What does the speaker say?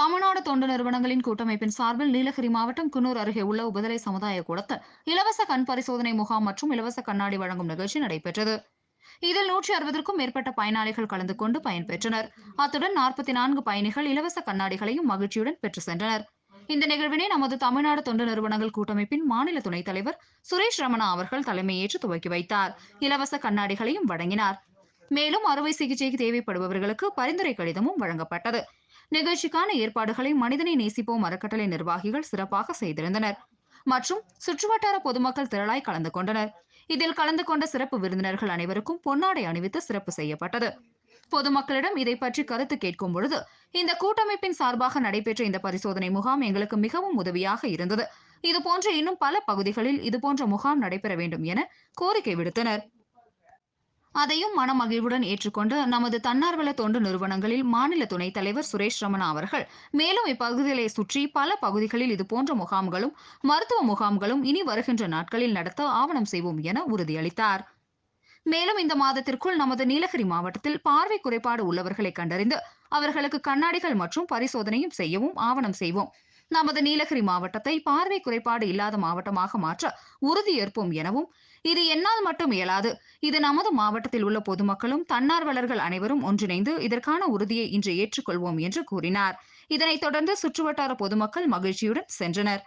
தமிழ்நாடு தொண்டு நிறுவனங்களின் கூட்டமைப்பின் சார்பில் நீலகிரி மாவட்டம் குன்னூர் அருகே உள்ள உபதலை சமுதாய கூடத்தில் இலவச கண் பரிசோதனை முகாம் மற்றும் இலவச கண்ணாடி வழங்கும் நிகழ்ச்சி நடைபெற்றது. இதில் நூற்றி அறுபதற்கும் மேற்பட்ட பயனாளிகள் கலந்து கொண்டு பயன்பெற்றனர். அத்துடன் நாற்பத்தி நான்கு பயணிகள் இலவச கண்ணாடிகளையும் மகிழ்ச்சியுடன் பெற்று சென்றனர். இந்த நிகழ்வினை நமது தமிழ்நாடு தொண்டு நிறுவனங்கள் கூட்டமைப்பின் மாநில துணைத் தலைவர் சுரேஷ் ரமணா அவர்கள் தலைமையேற்று துவக்கி வைத்தார். இலவச கண்ணாடிகளையும் வழங்கினார். மேலும் அறுவை சிகிச்சைக்கு தேவைப்படுபவர்களுக்கு பரிந்துரை கடிதமும் வழங்கப்பட்டது. நிகழ்ச்சிக்கான ஏற்பாடுகளை மனிதனை நேசிப்போம் அறக்கட்டளை நிர்வாகிகள் சிறப்பாக செய்திருந்தனர். மற்றும் சுற்றுவட்டார பொதுமக்கள் திரளாய் கலந்து கொண்டனர். இதில் கலந்து கொண்ட சிறப்பு விருந்தினர்கள் அனைவருக்கும் பொன்னாடை அணிவித்து சிறப்பு செய்யப்பட்டது. பொதுமக்களிடம் இதை பற்றி கருத்து கேட்கும் பொழுது இந்த கூட்டமைப்பின் சார்பாக நடைபெற்ற இந்த பரிசோதனை முகாம் எங்களுக்கு மிகவும் உதவியாக இருந்தது. இதுபோன்ற இன்னும் பல பகுதிகளில் இதுபோன்ற முகாம் நடைபெற வேண்டும் என கோரிக்கை விடுத்தனர். அதையும் மனமகிழ்வுடன் ஏற்றுக்கொண்டு நமது தன்னார்வல தொண்டு நிறுவனங்களில் மாநில துணைத் தலைவர் சுரேஷ் ரமணா அவர்கள் மேலும் இப்பகுதிகளை சுற்றி பல பகுதிகளில் இதுபோன்ற முகாம்களும் மருத்துவ முகாம்களும் இனி வருகின்ற நாட்களில் நடத்த ஆவணம் செய்வோம் என உறுதியளித்தார். மேலும் இந்த மாதத்திற்குள் நமது நீலகிரி மாவட்டத்தில் பார்வை குறைபாடு உள்ளவர்களை கண்டறிந்து அவர்களுக்கு கண்ணாடிகள் மற்றும் பரிசோதனையும் செய்யவும் ஆவணம் செய்வோம். நமது நீலகிரி மாவட்டத்தை பார்வை குறைபாடு இல்லாத மாவட்டமாக மாற்ற உறுதியேற்போம் எனவும் இது என்னால் மட்டும் இயலாது. இது நமது மாவட்டத்தில் உள்ள பொதுமக்களும் தன்னார்வலர்கள் அனைவரும் ஒன்றிணைந்து இதற்கான உறுதியை இன்று ஏற்றுக்கொள்வோம் என்று கூறினார். இதனைத் தொடர்ந்து சுற்றுவட்டார பொதுமக்கள் மகிழ்ச்சியுடன் சென்றனர்.